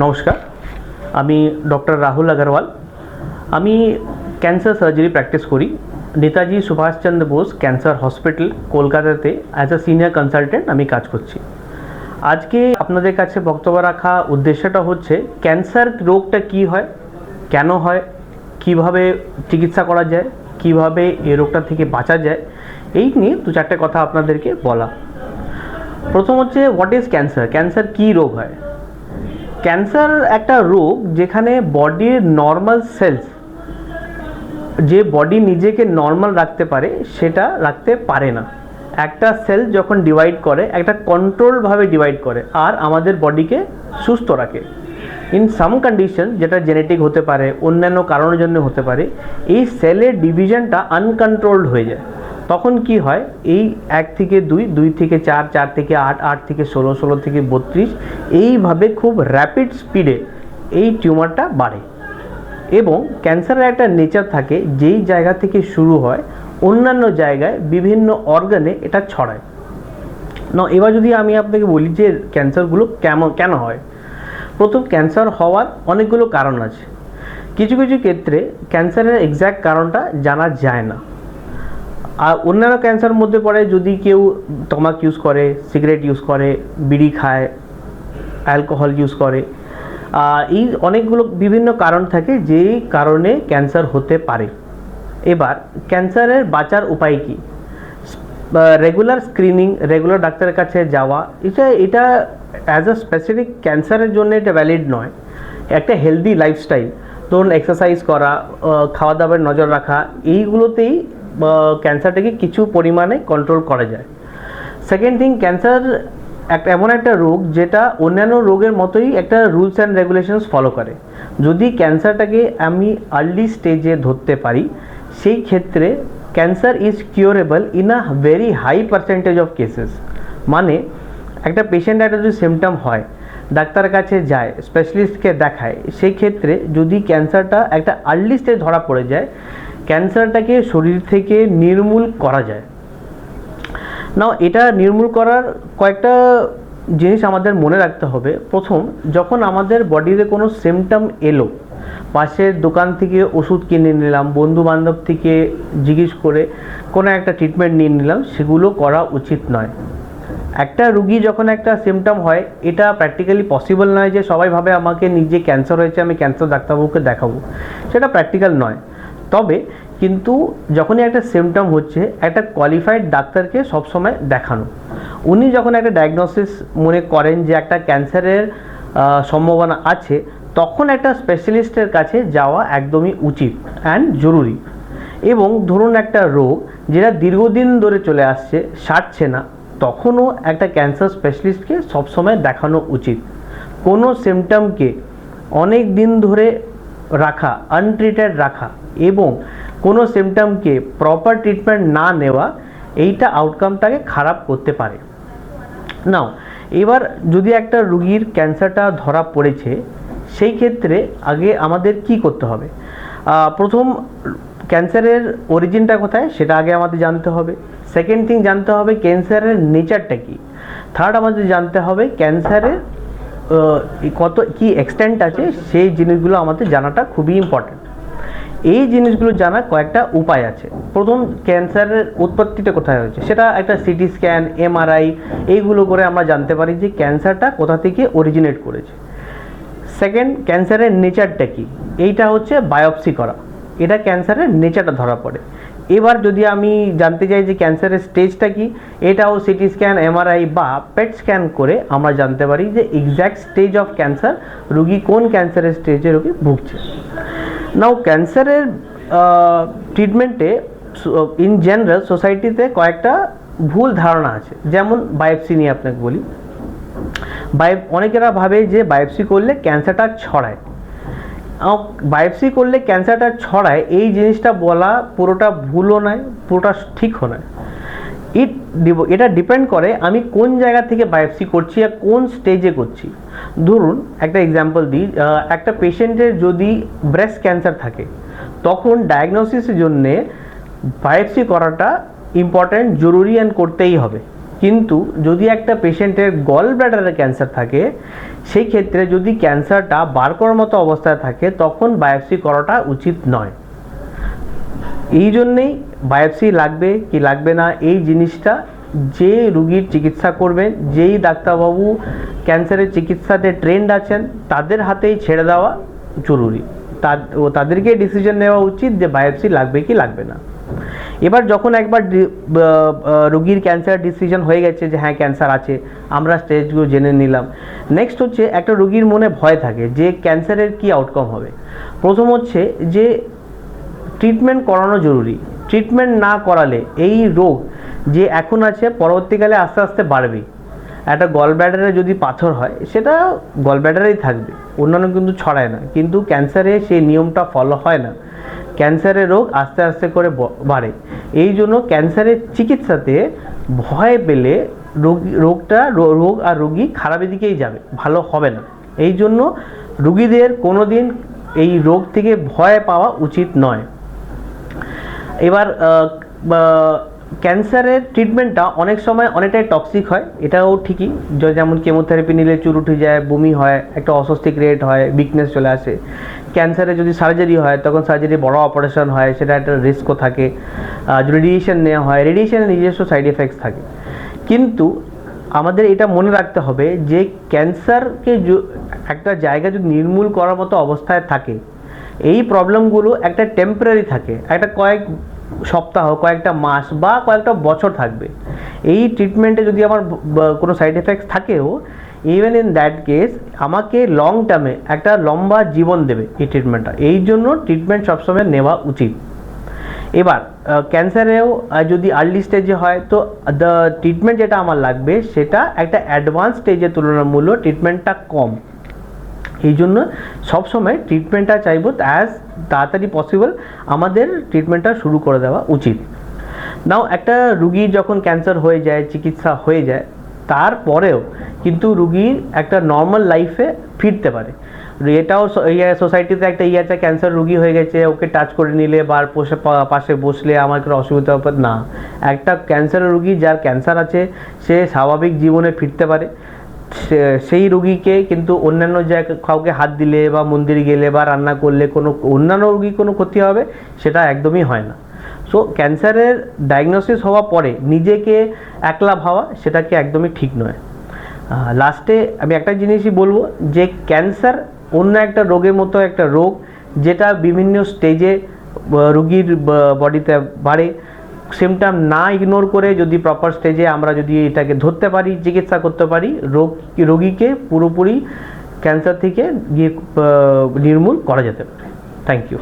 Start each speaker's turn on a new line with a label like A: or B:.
A: নমস্কার। আমি ডক্টর রাহুল আগরওয়াল। আমি ক্যান্সার সার্জারি প্র্যাকটিস করি। নেতাজি সুভাষচন্দ্র বোস ক্যান্সার হসপিটাল, কলকাতাতে অ্যাজ আ সিনিয়র কনসালটেন্ট আমি কাজ করছি। আজকে আপনাদের কাছে বক্তব্য রাখা উদ্দেশ্যটা হচ্ছে, ক্যান্সার রোগটা কি হয়, কেন হয়, কীভাবে চিকিৎসা করা যায়, কীভাবে এই রোগটা থেকে বাঁচা যায়, এই নিয়ে দু চারটে কথা আপনাদেরকে বলা। প্রথম হচ্ছে হোয়াট ইজ ক্যান্সার ক্যান্সার কী রোগ হয়? ক্যান্সার একটা রোগ যেখানে বডির নর্মাল সেলস যে বডি নিজেকে নর্মাল রাখতে পারে, সেটা রাখতে পারে না। একটা সেল যখন ডিভাইড করে, একটা কন্ট্রোলভাবে ডিভাইড করে, আর আমাদের বডিকে সুস্থ রাখে। ইন সাম কন্ডিশন যেটা জেনেটিক হতে পারে, অন্যান্য কারণের জন্য হতে পারে, এই সেলের ডিভিশনটা আনকন্ট্রোলড হয়ে যায়। তখন কি হয়? এই এক থেকে দুই দুই থেকে চার চার থেকে আট আট থেকে ষোলো ষোলো থেকে বত্রিশ, এইভাবে খুব র্যাপিড স্পিডে এই টিউমারটা বাড়ে। এবং ক্যান্সারের একটা নেচার থাকে, যেই জায়গা থেকে শুরু হয়, অন্যান্য জায়গায় বিভিন্ন অর্গানে এটা ছড়ায়। না এবার যদি আমি আপনাকে বলি যে ক্যান্সারগুলো কেমন, কেন হয়? প্রথম ক্যান্সার হওয়ার অনেকগুলো কারণ আছে। কিছু কিছু ক্ষেত্রে ক্যান্সারের এক্স্যাক্ট কারণটা জানা যায় না। আর অন্যান্য ক্যান্সার মধ্যে পড়ে যদি কেউ তমাক ইউজ করে সিগারেট ইউজ করে, বিড়ি খায় অ্যালকোহল ইউজ করে এই অনেকগুলো বিভিন্ন কারণ থাকে যেই কারণে ক্যান্সার হতে পারে। এবার ক্যান্সারের বাঁচার উপায় কি? রেগুলার স্ক্রিনিং রেগুলার ডাক্তারের কাছে যাওয়া, এটা এটা অ্যাজ আ স্পেসিফিক ক্যান্সারের জন্য এটা ভ্যালিড নয়। একটা হেলদি লাইফস্টাইল ধরুন এক্সারসাইজ করা খাওয়া দাওয়ার নজর রাখা, এইগুলোতেই ক্যান্সারটাকে কিছু পরিমাণে কন্ট্রোল করা যায়। সেকেন্ড থিং ক্যান্সার একটা এমন একটা রোগ যেটা অন্যান্য রোগের মতোই একটা রুলস অ্যান্ড রেগুলেশনস ফলো করে। যদি ক্যান্সারটাকে আমি আর্লি স্টেজে ধরতে পারি, সেই ক্ষেত্রে cancer is curable in a very high percentage of cases মানে একটা পেশেন্ট একটা যদি সিমটম হয়, ডাক্তারের কাছে যায় স্পেশালিস্টকে দেখায়, সেই ক্ষেত্রে যদি ক্যান্সারটা একটা আর্লি স্টেজ ধরা পড়ে যায় ক্যান্সারটাকে শরীর থেকে নির্মূল করা যায়। নাও এটা নির্মূল করার কয়েকটা জিনিস আমাদের মনে রাখতে হবে। প্রথম, যখন আমাদের বডিতে কোনো সিমটম এলো, পাশের দোকান থেকে ওষুধ কিনে নিলাম বন্ধু বান্ধব থেকে জিজ্ঞেস করে কোনো একটা ট্রিটমেন্ট নিয়ে নিলাম, সেগুলো করা উচিত নয়। একটা রুগী যখন একটা সিমটম হয়, এটা প্র্যাকটিক্যালি পসিবল নয় যে সবাই ভাবে আমাকে নিজে ক্যান্সার হয়েছে, আমি ক্যান্সার ডাক্তারবাবুকে দেখাবো। সেটা প্র্যাকটিক্যাল নয়। তবে কিন্তু যখনই একটা সিমটম হচ্ছে, একটা কোয়ালিফাইড ডাক্তারকে সবসময় দেখানো। উনি যখন একটা ডায়াগনোসিস মনে করেন যে একটা ক্যান্সারের সম্ভাবনা আছে, তখন একটা স্পেশালিস্টের কাছে যাওয়া একদমই উচিত অ্যান্ড জরুরি। এবং ধরুন একটা রোগ যেটা দীর্ঘদিন ধরে চলে আসছে, সারছে না, তখনও একটা ক্যান্সার স্পেশালিস্টকে সবসময় দেখানো উচিত। কোনো সিমটমকে অনেক দিন ধরে রাখা আনট্রিটেড রাখা এবং কোনো সিমটমকে প্রপার ট্রিটমেন্ট না নেওয়া, এইটা আউটকামটাকে খারাপ করতে পারে। নাও এবার যদি একটা রুগীর ক্যান্সারটা ধরা পড়েছে, সেই ক্ষেত্রে আগে আমাদের কি করতে হবে? প্রথম ক্যান্সারের অরিজিনটা কোথায় সেটা আগে আমাদের জানতে হবে। সেকেন্ড থিং জানতে হবে, ক্যান্সারের নেচারটা কি? থার্ড আমাদের জানতে হবে, ক্যান্সারের কত কি এক্সটেন্ট আছে সেই জিনিসগুলো আমাদের জানাটা খুবই ইম্পর্ট্যান্ট এই জিনিসগুলো জানার কয়েকটা উপায় আছে। প্রথম, ক্যান্সারের উৎপত্তিটা কোথায় হয়েছে? সেটা একটা সিটি স্ক্যান এমআরআই এইগুলো করে আমরা জানতে পারি যে ক্যান্সারটা কোথা থেকে অরিজিনেট করেছে। সেকেন্ড ক্যান্সারের নেচারটা কি? এইটা হচ্ছে বায়োপসি করা। এটা ক্যান্সারের নেচারটা ধরা পড়ে। এবার যদি আমি জানতে চাই যে ক্যান্সারের স্টেজটা কি, এটাও সিটি স্ক্যান, এমআরআই বা পেট স্ক্যান করে আমরা জানতে পারি যে এক্স্যাক্ট স্টেজ অফ ক্যান্সার রুগী কোন ক্যান্সারের স্টেজে রুগী ভুগছে। নাও ক্যান্সারের ট্রিটমেন্টে ইন জেনারেল সোসাইটিতে কয়েকটা ভুল ধারণা আছে। যেমন বায়োপসি নিয়ে আপনাকে বলি। বায়ো অনেকেরা ভাবে যে বায়োপসি করলে ক্যান্সারটা ছড়ায়। বায়োপসি করলে ক্যান্সারটা ছড়ায়, এই জিনিসটা বলা পুরোটা ভুলও নয়, পুরোটা ঠিকও নয়। ইট এটা ডিপেন্ড করে আমি কোন জায়গা থেকে বায়োপসি করছি আর কোন স্টেজে করছি। ধরুন, একটা এক্সাম্পল দিই একটা পেশেন্টের যদি ব্রেস্ট ক্যান্সার থাকে, তখন ডায়াগনোসিসের জন্যে বায়োপসি করাটা ইম্পর্ট্যান্ট জরুরি অ্যান্ড করতেই হবে। কিন্তু যদি একটা পেশেন্টের গল ব্লাডারে ক্যান্সার থাকে, সেই ক্ষেত্রে যদি ক্যান্সারটা বার করার মতো অবস্থায় থাকে, তখন বায়োপসি করাটা উচিত নয়। এই জন্যেই বায়োপসি লাগবে কি লাগবে না, এই জিনিসটা যে রুগীর চিকিৎসা করবেন, যেই ডাক্তারবাবু ক্যান্সারের চিকিৎসাতে ট্রেন্ড আছেন, তাদের হাতেই ছেড়ে দেওয়া জরুরি। তাদেরকে ডিসিশন নেওয়া উচিত যে বায়োপসি লাগবে কি লাগবে না। এবার যখন একবার রুগীর ক্যান্সার ডিসিশন হয়ে গেছে যে হ্যাঁ ক্যান্সার আছে, আমরা স্টেজগুলো জেনে নিলাম। নেক্সট হচ্ছে একটা রুগীর মনে ভয় থাকে যে ক্যান্সারের কি আউটকাম হবে। প্রথম হচ্ছে যে ট্রিটমেন্ট করানো জরুরি। ট্রিটমেন্ট না করালে এই রোগ যে এখন আছে, পরবর্তীকালে আস্তে আস্তে বাড়বে। একটা গল ব্যাডারে যদি পাথর হয়, সেটা গল ব্যাডারেই থাকবে। অন্যান্য কিন্তু ছড়ায় না। কিন্তু ক্যান্সারে সেই নিয়মটা ফলো হয় না। ক্যান্সারের রোগ আস্তে আস্তে করে বাড়ে। এই জন্য ক্যান্সারের চিকিৎসাতে ভয় পেলে রোগী, রোগটা রোগ আর রোগী খারাপের দিকেই যাবে, ভালো হবে না। এই জন্য রুগীদের কোনো দিন এই রোগ থেকে ভয় পাওয়া উচিত নয়। এবার ক্যান্সারের ট্রিটমেন্টটা অনেক সময় অনেকটাই টক্সিক হয়, এটাও ঠিকই। যেমন কেমোথেরাপি নিলে চুর উঠে যায়, বমি হয়, একটা অস্বস্তি ক্রিয়েট হয়, উইকনেস চলে আসে। ক্যান্সারে যদি সার্জারি হয়, তখন সার্জারি বড় অপারেশন হয়, সেটা একটা রিস্কও থাকে। যদি রেডিয়েশন নেওয়া হয় রেডিয়েশনের নিজস্ব সাইড এফেক্টস থাকে। কিন্তু আমাদের এটা মনে রাখতে হবে যে, ক্যান্সারকে একটা জায়গা যদি নির্মূল করার মতো অবস্থায় থাকে, এই প্রবলেমগুলো একটা টেম্পোরারি থাকে। একটা কয়েক সপ্তাহ, কয়েকটা মাস বা কয়েকটা বছর থাকবে। এই ট্রিটমেন্টে যদি আমার কোনো সাইড এফেক্টস থাকেও ইভেন ইন দ্যাট কেস আমাকে লং টার্মে একটা লম্বা জীবন দেবে এই ট্রিটমেন্টটা এই জন্য ট্রিটমেন্ট সবসময় নেওয়া উচিত। এবার ক্যান্সারেও যদি আর্লি স্টেজে হয়, তো দ্য ট্রিটমেন্ট যেটা আমার লাগবে, সেটা একটা অ্যাডভান্স স্টেজে তুলনামূলক ট্রিটমেন্টটা কম। এই জন্য সবসময় ট্রিটমেন্টটা চাইব অ্যাজ তাড়াতাড়ি পসিবল আমাদের ট্রিটমেন্টটা শুরু করে দেওয়া উচিত। নাও একটা রুগীর যখন ক্যান্সার হয়ে যায়, চিকিৎসা হয়ে যায় তারপরেও কিন্তু রুগীর একটা নর্মাল লাইফে ফিরতে পারে। এটাও ইয়ে সোসাইটিতে একটা ইয়ে আছে ক্যান্সার রুগী হয়ে গেছে, ওকে টাচ করে নিলে বা পাশে বসলে আমার কোনো অসুবিধা হবে না। একটা ক্যান্সার রুগী যার ক্যান্সার আছে, সে স্বাভাবিক জীবনে ফিরতে পারে। সেই রুগীকে কিন্তু অন্যান্য জায়গায় কাউকে হাত দিলে বা মন্দিরে গেলে বা রান্না করলে কোনো অন্যান্য রুগী কোনো ক্ষতি হবে, সেটা একদমই হয় না। সো ক্যান্সারের ডায়াগনোসিস হওয়ার পরে নিজেকে একলা ভাবা সেটাকে একদমই ঠিক নয়। লাস্টে আমি একটা জিনিসই বলব যে ক্যান্সার অন্য একটা রোগের মতো একটা রোগ যেটা বিভিন্ন স্টেজে রুগীর বডিতে বাড়ে। সিমটাম না ইগনোর করে যদি প্রপার স্টেজে আমরা যদি এটাকে ধরতে পারি, চিকিৎসা করতে পারি, রোগ, রোগীকে পুরোপুরি ক্যান্সার থেকে গিয়ে নির্মূল করা যেতে পারে। Thank you